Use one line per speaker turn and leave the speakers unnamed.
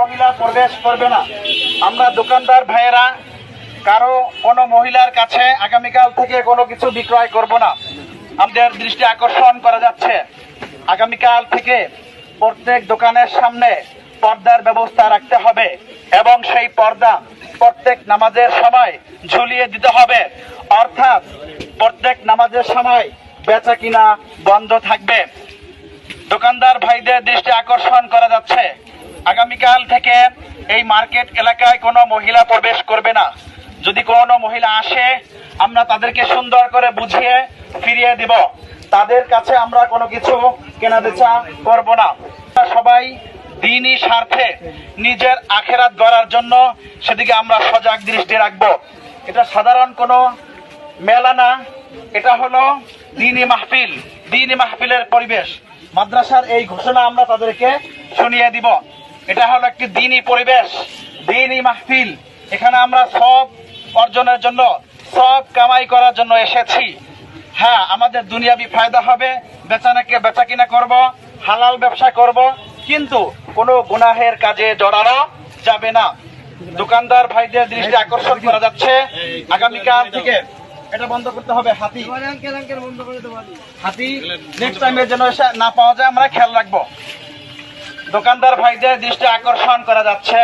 মহিলা প্রবেশ করবে না। আমরা দোকানদার ভাইয়েরা, কারও কোনো মহিলার কাছে আগামীকাল থেকে কোনো কিছু বিক্রয় করব না। আমাদের দৃষ্টি আকর্ষণ করা যাচ্ছে। আগামীকাল থেকে প্রত্যেক দোকানের সামনে পর্দার ব্যবস্থা রাখতে হবে এবং সেই পর্দা প্রত্যেক নামাজের সময় ঝুলিয়ে দিতে হবে। অর্থাৎ প্রত্যেক নামাজের সময় বেচা কিনা বন্ধ থাকবে। দোকানদার ভাইদের দৃষ্টি আকর্ষণ করা যাচ্ছে। আগামীকাল থেকে এই মার্কেট এলাকায় কোনো মহিলা প্রবেশ করবে না। যদি কোনো মহিলা আসে, আমরা তাদেরকে সুন্দর করে বুঝিয়ে ফিরিয়ে দিব। তাদের কাছে আমরা কোনো কিছু কেনা বেচা করব না। সবাই দিনই স্বার্থে নিজের আখেরাত গড়ার জন্য সেদিকে আমরা সজাগ দৃষ্টি রাখব। এটা সাধারণ কোনো মেলা না। এটা হলো দিনী মাহফিল। দিনী মাহফিলের পরিবেশ। মাদ্রাসার এই ঘোষণা আমরা তাদেরকে শুনিয়ে দিব। এটা হলো একটি দিনই পরিবেশ দিনই মাহফিল। এখানে আমরা সব অর্জনের জন্য সব কামাই করার জন্য এসেছি। হ্যাঁ আমাদের দুনিয়াবি ফায়দা হবে বেচানাকে বেচা কিনা করব হালাল ব্যবসা করব কিন্তু কোনো গুনাহের কাজে জড়ানো যাবে না। দোকানদার ভাইদের দৃষ্টি আকর্ষণ করা যাচ্ছে। আগামীকাল থেকে এটা বন্ধ করতে হবে হাতি। হাতি নেক্সট টাইমের জন্য এসে না পাওয়া যায় আমরা খেয়াল রাখব। দোকানদার ভাইদের দৃষ্টি আকর্ষণ করা যাচ্ছে।